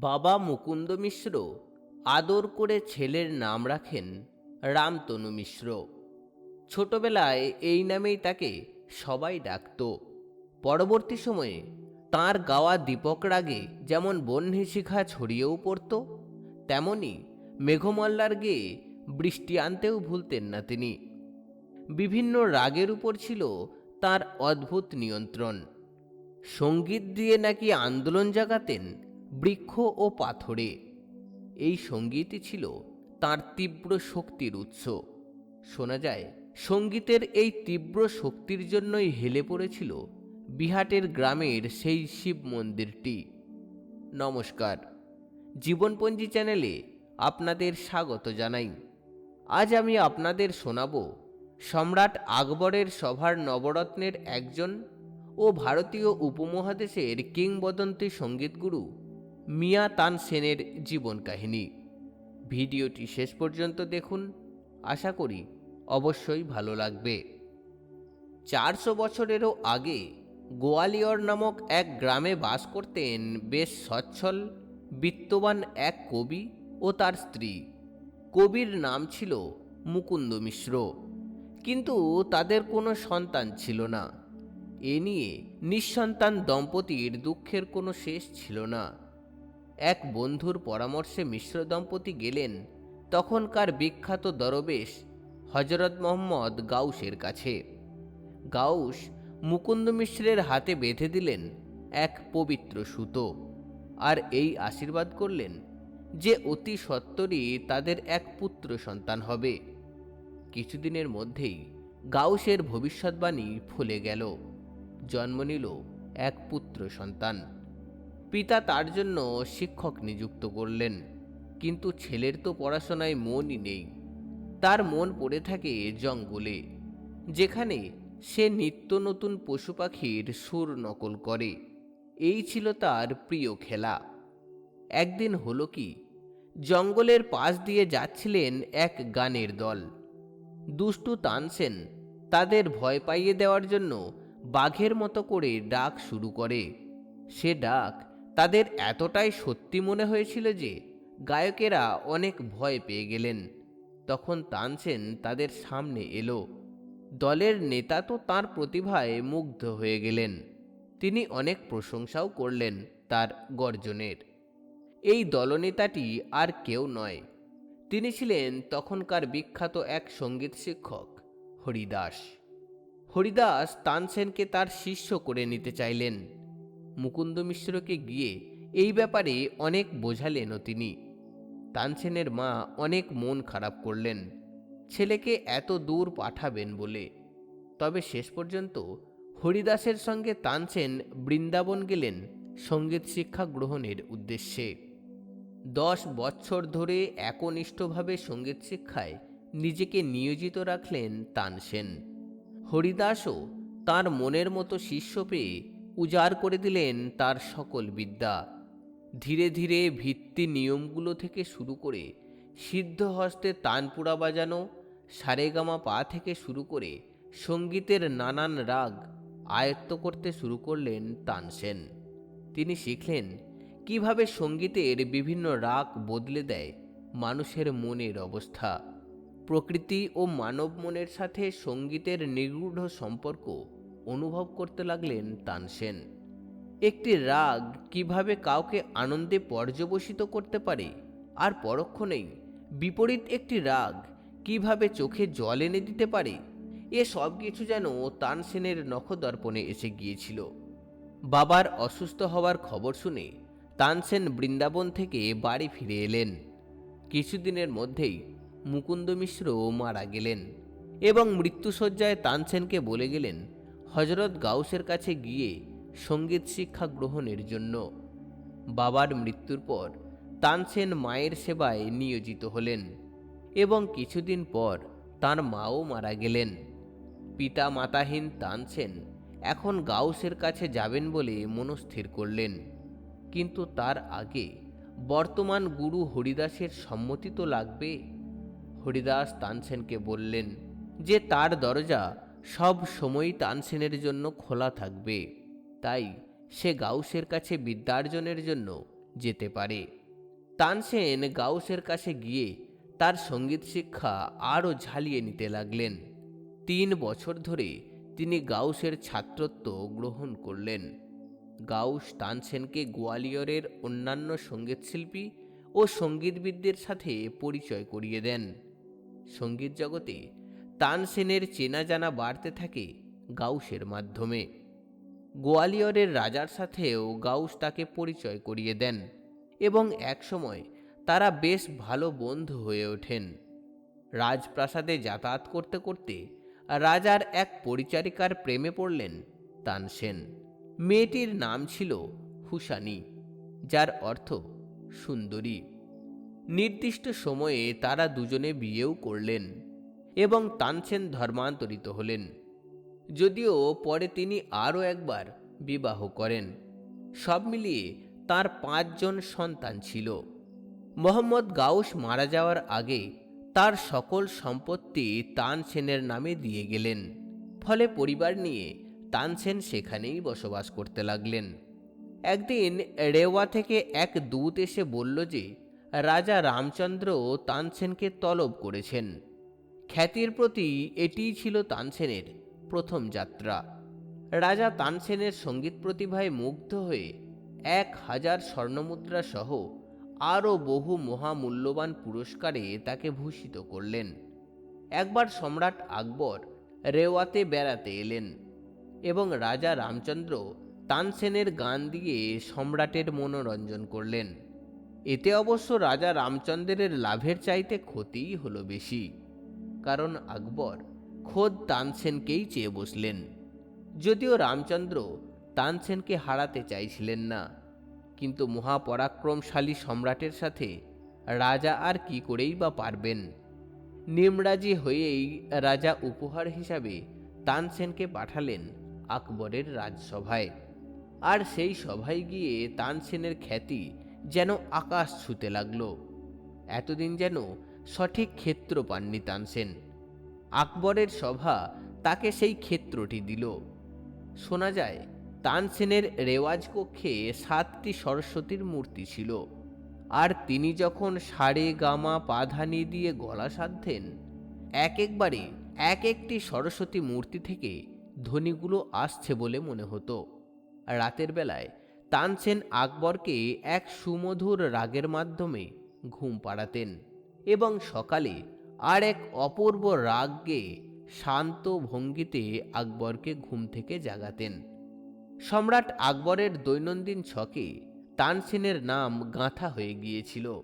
বাবা মুকুন্দ মিশ্র আদর করে ছেলের নাম রাখেন রামতনু মিশ্র। ছোটবেলায় এই নামেই তাকে সবাই ডাকত। পরবর্তী সময়ে তার গাওয়া দীপক রাগে যেমন বহ্নি শিখা ছড়িয়েও পড়ত, তেমনি মেঘমল্লার গেয়ে বৃষ্টি আনতেও ভুলতেন না তিনি। বিভিন্ন রাগের উপর ছিল তার অদ্ভুত নিয়ন্ত্রণ। সংগীত দিয়ে নাকি আন্দোলন জাগাতেন বৃক্ষ ও পাথরে। এই সঙ্গীতই ছিল তার তীব্র শক্তির উৎস। শোনা যায়, সঙ্গীতের এই তীব্র শক্তির জন্যই হেলে পড়েছিল বিহাটের গ্রামের সেই শিব মন্দিরটি। নমস্কার, জীবনপঞ্জি চ্যানেলে আপনাদের স্বাগত জানাই। আজ আমি আপনাদের শোনাব সম্রাট আকবরের সভার নবরত্নের একজন ও ভারতীয় উপমহাদেশের কিংবদন্তি সঙ্গীতগুরু মিয়া তান সেনের জীবন কাহিনী। ভিডিওটি শেষ পর্যন্ত দেখুন। আশা করি অবশ্যই ভালো লাগবে। চারশো বছরেরও আগে গোয়ালিয়র নামক এক গ্রামে বাস করতেন বেশ সচ্ছল, বিত্তবান এক কবি ও তার স্ত্রী। কবির নাম ছিল মুকুন্দ মিশ্র। কিন্তু তাদের কোনো সন্তান ছিল না। এ নিয়ে নিঃসন্তান দম্পতির দুঃখের কোনো শেষ ছিল না। এক বন্ধুর পরামর্শে মিশ্র দম্পতি গেলেন তখনকার বিখ্যাত দরবেশ হজরত মোহাম্মদ গাউসের কাছে। গাউস মুকুন্দ মিশ্রের হাতে বেঁধে দিলেন এক পবিত্র সুতো আর এই আশীর্বাদ করলেন যে অতি সত্বরই তাদের এক পুত্র সন্তান হবে। কিছুদিনের মধ্যেই গাউসের ভবিষ্যৎবাণী ফুলে গেল। জন্ম নিল এক পুত্র সন্তান। পিতা তার জন্য শিক্ষক নিযুক্ত করলেন, কিন্তু ছেলের তো পড়াশোনায় মনই নেই। তার মন পড়ে থাকে জঙ্গলে, যেখানে সে নিত্য নতুন পশু পাখির সুর নকল করে। এই ছিল তার প্রিয় খেলা। একদিন হলো কি, জঙ্গলের পাশ দিয়ে যাচ্ছিলেন এক গানের দল। দুষ্টু তানসেন তাদের ভয় পাইয়ে দেওয়ার জন্য বাঘের মতো করে ডাক শুরু করে। সে ডাক তাদের এতটাই সত্যি মনে হয়েছিল যে গায়কেরা অনেক ভয় পেয়ে গেলেন। তখন তানসেন তাদের সামনে এলো। দলের নেতা তো তার প্রতিভায় মুগ্ধ হয়ে গেলেন। তিনি অনেক প্রশংসাও করলেন তার গর্জনের। এই দলনেতাটি আর কেউ নয়। তিনি ছিলেন তখনকার বিখ্যাত এক সংগীত শিক্ষক, হরিদাস। হরিদাস তানসেনকে তার শিষ্য করে নিতে চাইলেন। মুকুন্দ মিশ্রকে গিয়ে এই ব্যাপারে অনেক বোঝালেনও তিনি। তানসেনের মা অনেক মন খারাপ করলেন। ছেলেকে এত দূর পাঠাবেন বলে। তবে শেষ পর্যন্ত হরিদাসের সঙ্গে তানসেন বৃন্দাবন গেলেন সংগীত শিক্ষা গ্রহণের উদ্দেশ্যে। দশ বছর ধরে একনিষ্ঠভাবে সংগীত শিক্ষায় নিজেকে নিয়োজিত রাখলেন তানসেন। হরিদাসও তার মনের মতো শিষ্য পেয়ে উজাড় করে দিলেন তার সকল বিদ্যা। ধীরে ধীরে ভিত্তি নিয়মগুলো থেকে শুরু করে সিদ্ধ হস্তে তানপুরা বাজানো, সারেগামা পা থেকে শুরু করে সঙ্গীতের নানান রাগ আয়ত্ত করতে শুরু করলেন তানসেন তিনি শিখলেন কীভাবে সঙ্গীতের বিভিন্ন রাগ বদলে দেয় মানুষের মনের অবস্থা। প্রকৃতি ও মানব মনের সাথে সঙ্গীতের নিগূঢ় সম্পর্ক অনুভব করতে লাগলেন তানসেন একটি রাগ কীভাবে কাউকে আনন্দে পর্যবসিত করতে পারে? আর পরক্ষণেই বিপরীত একটি রাগ কীভাবে চোখে জল এনে দিতে পারে? এ সব কিছু যেন তানসেনের নখদর্পণে এসে গিয়েছিল। বাবার অসুস্থ হওয়ার খবর শুনে তানসেন বৃন্দাবন থেকে বাড়ি ফিরে এলেন। কিছুদিনের মধ্যেই মুকুন্দ মিশ্র মারা গেলেন এবং মৃত্যুসজ্জায় তানসেনকে বলে গেলেন হজরত গাউসের কাছে গিয়ে সংগীত শিক্ষা গ্রহণের জন্য বাবার মৃত্যুর পর তানসেন মায়ের সেবায় নিয়োজিত হলেন এবং কিছুদিন পর তার মাও মারা গেলেন। পিতা মাতাহীন তানসেন এখন গাউসের কাছে যাবেন বলে মনস্থির করলেন। কিন্তু তার আগে বর্তমান গুরু হরিদাসের সম্মতি তো লাগবে। হরিদাস তানসেনকে বললেন যে তার দরজা সব সময়ই তানসেনের জন্য খোলা থাকবে। তাই সে গাউসের কাছে বিদ্যার্জনের জন্য যেতে পারে। তানসেন গাউসের কাছে গিয়ে তার সংগীত শিক্ষা আরও ঝালিয়ে নিতে লাগলেন। তিন বছর ধরে তিনি গাউসের ছাত্রত্ব গ্রহণ করলেন। গাউস তানসেনকে গোয়ালিয়রের অন্যান্য সঙ্গীতশিল্পী ও সঙ্গীতবিদদের সাথে পরিচয় করিয়ে দেন। সংগীত জগতে তানসেনের চেনা জানা বাড়তে থাকে গাউসের মাধ্যমে। গোয়ালিয়রের রাজার সাথেও গাউস তাকে পরিচয় করিয়ে দেন এবং একসময় তারা বেশ ভালো বন্ধু হয়ে ওঠেন। রাজপ্রাসাদে যাতায়াত করতে করতে রাজার এক পরিচারিকার প্রেমে পড়লেন তানসেন। মেয়েটির নাম ছিল হুসানি, যার অর্থ সুন্দরী। নির্দিষ্ট সময়ে তারা দুজনে বিয়েও করলেন। এবং তানসেন ধর্মান্তরিত হলেন। যদিও পরে তিনি আরও একবার বিবাহ করেন। সব মিলিয়ে তার পাঁচজন সন্তান ছিল। মোহাম্মদ গাউস মারা যাওয়ার আগে তার সকল সম্পত্তি তানসেনের নামে দিয়ে গেলেন। ফলে পরিবার নিয়ে তানসেন সেখানেই বসবাস করতে লাগলেন। একদিন রেওয়া থেকে এক দূত এসে বলল যে, রাজা রামচন্দ্র তানসেনকে তলব করেছেন। খ্যাতির প্রতি এটিই ছিল তানসেনের প্রথম যাত্রা। রাজা তানসেনের সংগীত প্রতিভায় মুগ্ধ হয়ে এক হাজার স্বর্ণমুদ্রা সহ আরও বহু মহামূল্যবান পুরস্কারে তাকে ভূষিত করলেন। একবার সম্রাট আকবর রেওয়াতে বেড়াতে এলেন এবং রাজা রামচন্দ্র তানসেনের গান দিয়ে সম্রাটের মনোরঞ্জন করলেন। এতে অবশ্য রাজা রামচন্দ্রের লাভের চাইতে ক্ষতিই হলো বেশি। কারণ আকবর খোদ তানসেনকেই চেয়ে বসলেন। যদিও রামচন্দ্র তানসেনকে হারাতে চাইছিলেন না, কিন্তু মহাপরাক্রমশালী সম্রাটের সাথে রাজা আর কি করেই বা পারবেন? নিমরাজি হয়েই রাজা উপহার হিসাবে তানসেনকে পাঠালেন আকবরের রাজসভায়। আর সেই সভায় গিয়ে তানসেনের খ্যাতি যেন আকাশ ছুতে লাগল। এতদিন যেন সঠিক ক্ষেত্র পাননি তানসেন আকবরের সভা তাকে সেই ক্ষেত্রটি দিল। শোনা যায় তানসেনের রেওয়াজ কক্ষে সাতটি সরস্বতীর মূর্তি ছিল। আর তিনি যখন সারে গামা পাধানি দিয়ে গলা সাধতেন, এক একবারে এক একটি সরস্বতী মূর্তি থেকে ধ্বনিগুলো আসছে বলে মনে হতো। রাতের বেলায় তানসেন আকবরকে এক সুমধুর রাগের মাধ্যমে ঘুম পাড়াতেন। এবং সকালে আর এক অপূর্ব রাগ শান্ত ভঙ্গিতে আকবরকে ঘুম থেকে জাগাতেন। সম্রাট আকবরের দৈনন্দিন ছকে তানসেনের নাম গাঁথা হয়ে গিয়েছিল।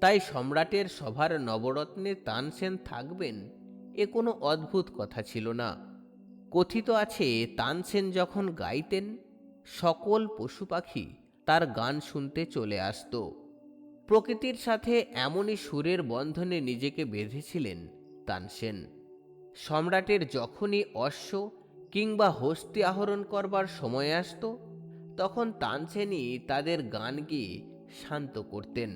তাই সম্রাটের সভার নবরত্নে তানসেন থাকবেন এ কোনো অদ্ভুত কথা ছিল না। কথিত আছে, তানসেন যখন গাইতেন, সকল পশু পাখি তার গান শুনতে চলে আসতো। প্রকৃতির সাথে এমনই সুরের বন্ধনে নিজেকে বেঁধেছিলেন তানসেন। সম্রাটের যখনই অশ্ব কিংবা হস্তি আহরণ করবার সময় আসত, তখন তানসেনই তাদের গান গিয়ে শান্ত করতেন,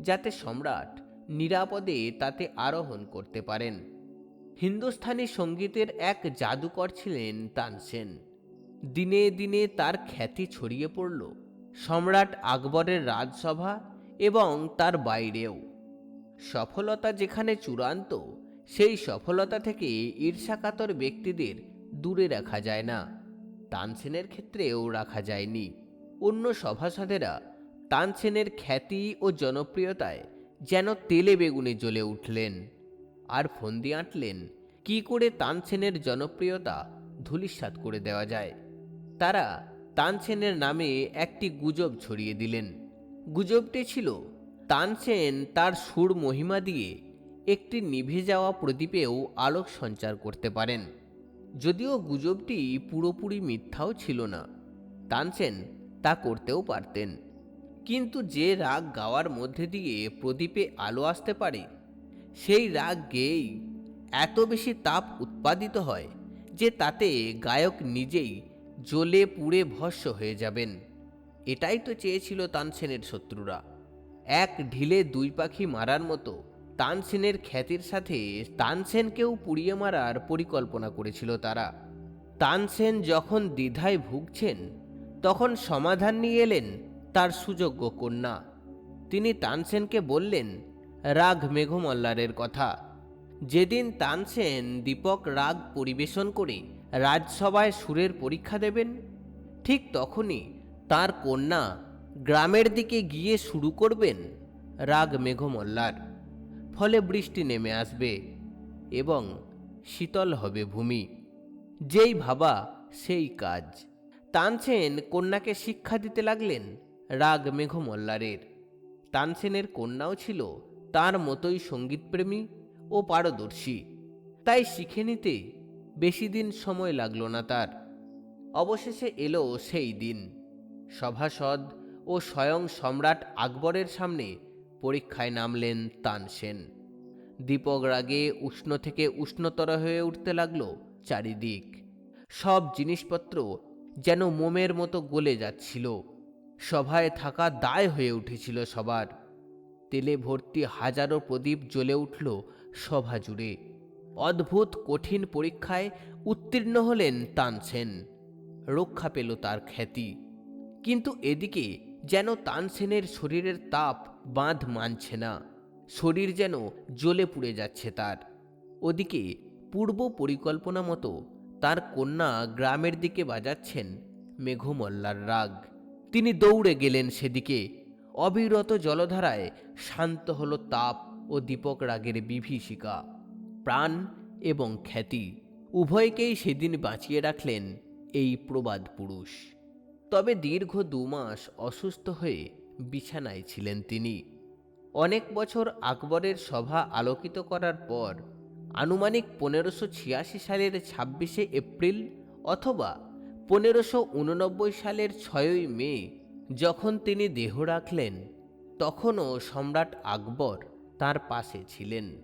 যাতে সম্রাট নিরাপদে তাতে আরোহণ করতে পারেন। হিন্দুস্থানি সঙ্গীতের এক জাদুকর ছিলেন তানসেন। দিনে দিনে তার খ্যাতি ছড়িয়ে পড়ল। সম্রাট আকবরের রাজসভা এবং তার বাইরেও। সফলতা যেখানে চূড়ান্ত, সেই সফলতা থেকে ঈর্ষাকাতর ব্যক্তিদের দূরে রাখা যায় না। তানসেনের ক্ষেত্রেও রাখা যায়নি। অন্য সভাসদেরা তানসেনের খ্যাতি ও জনপ্রিয়তায় যেন তেলে বেগুনে জ্বলে উঠলেন। আর ফন্দি আঁটলেন, কি করে তানসেনের জনপ্রিয়তা ধূলিসাৎ করে দেওয়া যায়? তারা তানসেনের নামে একটি গুজব ছড়িয়ে দিলেন। গুজবটি ছিল তানসেন তার সুর মহিমা দিয়ে একটি নিভে যাওয়া প্রদীপেও আলোক সঞ্চার করতে পারেন। যদিও গুজবটি পুরোপুরি মিথ্যাও ছিল না তানসেন তা করতেও পারতেন। কিন্তু যে রাগ গাওয়ার মধ্যে দিয়ে প্রদীপে আলো আসতে পারে, সেই রাগ গেয়েই এত বেশি তাপ উৎপাদিত হয় যে তাতে গায়ক নিজেই জ্বলে পুড়ে ভস্য হয়ে যাবেন। এটাই তো চেয়েছিল তানসেনের শত্রুরা। এক ঢিলে দুই পাখি মারার মতো তানসেনের খ্যাতির সাথে তানসেনকেও পুড়িয়ে মারার পরিকল্পনা করেছিল তারা। তানসেন যখন দ্বিধায় ভুগছেন, তখন সমাধান নিয়ে এলেন তার সুযোগ্য কন্যা। তিনি তানসেনকে বললেন, রাগ মেঘমল্লারের কথা। যেদিন তানসেন দীপক রাগ পরিবেশন করে রাজসভায় সুরের পরীক্ষা দেবেন, ঠিক তখনই তার কন্যা গ্রামের দিকে গিয়ে শুরু করবেন রাগ মেঘমল্লার। ফলে বৃষ্টি নেমে আসবে এবং শীতল হবে ভূমি। যেই ভাবা সেই কাজ। তানসেন কন্যাকে শিক্ষা দিতে লাগলেন রাগ মেঘমল্লারের। তানসেনের কন্যাও ছিল তার মতোই সঙ্গীতপ্রেমী ও পারদর্শী। তাই শিখে নিতে বেশি দিন সময় লাগল না তার। অবশেষে এলো সেই দিন। সভাসদ ও স্বয়ং সম্রাট আকবরের সামনে পরীক্ষায় নামলেন তানসেন দীপক রাগে উষ্ণ থেকে উষ্ণতর হয়ে উঠতে লাগল চারিদিক। সব জিনিসপত্র যেন মোমের মতো গলে যাচ্ছিল। সভায় থাকা দায় হয়ে উঠেছিল সবার। তেলে ভর্তি হাজারো প্রদীপ জ্বলে উঠল সভা জুড়ে। অদ্ভুত কঠিন পরীক্ষায় উত্তীর্ণ হলেন তানসেন রক্ষা পেল তার খ্যাতি। কিন্তু এদিকে যেন তানসেনের শরীরের তাপ বাঁধ মানছে না। শরীর যেন জ্বলে পুড়ে যাচ্ছে তার। ওদিকে পূর্ব পরিকল্পনা মতো তার কন্যা গ্রামের দিকে বাজাচ্ছেন মেঘমল্লার রাগ। তিনি দৌড়ে গেলেন সেদিকে। অবিরত জলধারায় শান্ত হল তাপ ও দীপক রাগের বিভীষিকা। প্রাণ এবং খ্যাতি উভয়কেই সেদিন বাঁচিয়ে রাখলেন এই প্রবাদ পুরুষ। তবে দীর্ঘ দু মাস অসুস্থ হয়ে বিছানায় ছিলেন তিনি। অনেক বছর আকবরের সভা আলোকিত করার পর আনুমানিক পনেরোশো ছিয়াশি সালের ছাব্বিশে এপ্রিল অথবা পনেরোশো উননব্বই সালের ছয়ই মে যখন তিনি দেহ রাখলেন, তখনও সম্রাট আকবর তার পাশে ছিলেন।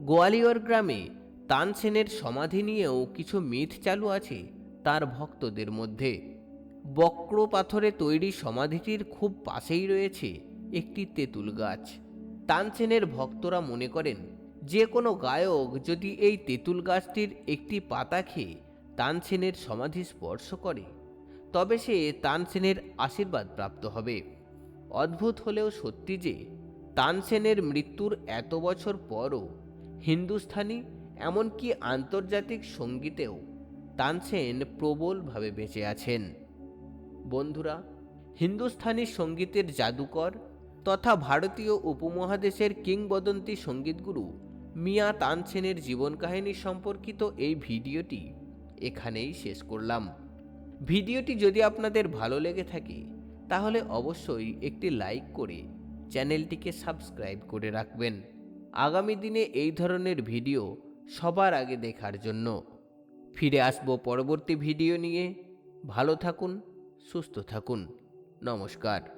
গোয়ালিয়র গ্রামে তানসেনের সমাধি নিয়েও কিছু মিথ চালু আছে তার ভক্তদের মধ্যে। বক্র পাথরে তৈরি সমাধিটির খুব পাশেই রয়েছে একটি তেঁতুল গাছ। তানসেনের ভক্তরা মনে করেন, যে কোনো গায়ক যদি এই তেঁতুল গাছটির একটি পাতা খেয়ে তানসেনের সমাধি স্পর্শ করে, তবে সে তানসেনের আশীর্বাদ প্রাপ্ত হবে। অদ্ভুত হলেও সত্যি যে, তানসেনের মৃত্যুর এত বছর পরও হিন্দুস্থানি এমনকি আন্তর্জাতিক সঙ্গীতেও তানসেন প্রবলভাবে বেঁচে আছেন। বন্ধুরা, হিন্দুস্থানি সঙ্গীতের জাদুকর তথা ভারতীয় উপমহাদেশের কিংবদন্তি সঙ্গীতগুরু মিয়া তানসেনের জীবন কাহিনী সম্পর্কিত এই ভিডিওটি এখানেই শেষ করলাম। ভিডিওটি যদি আপনাদের ভালো লেগে থাকে, তাহলে অবশ্যই একটি লাইক করে চ্যানেলটিকে সাবস্ক্রাইব করে রাখবেন। আগামী দিনে এই ধরনের ভিডিও সবার আগে দেখার জন্য ফিরে আসব পরবর্তী ভিডিও নিয়ে। ভালো থাকুন সুস্থ থাকুন। নমস্কার।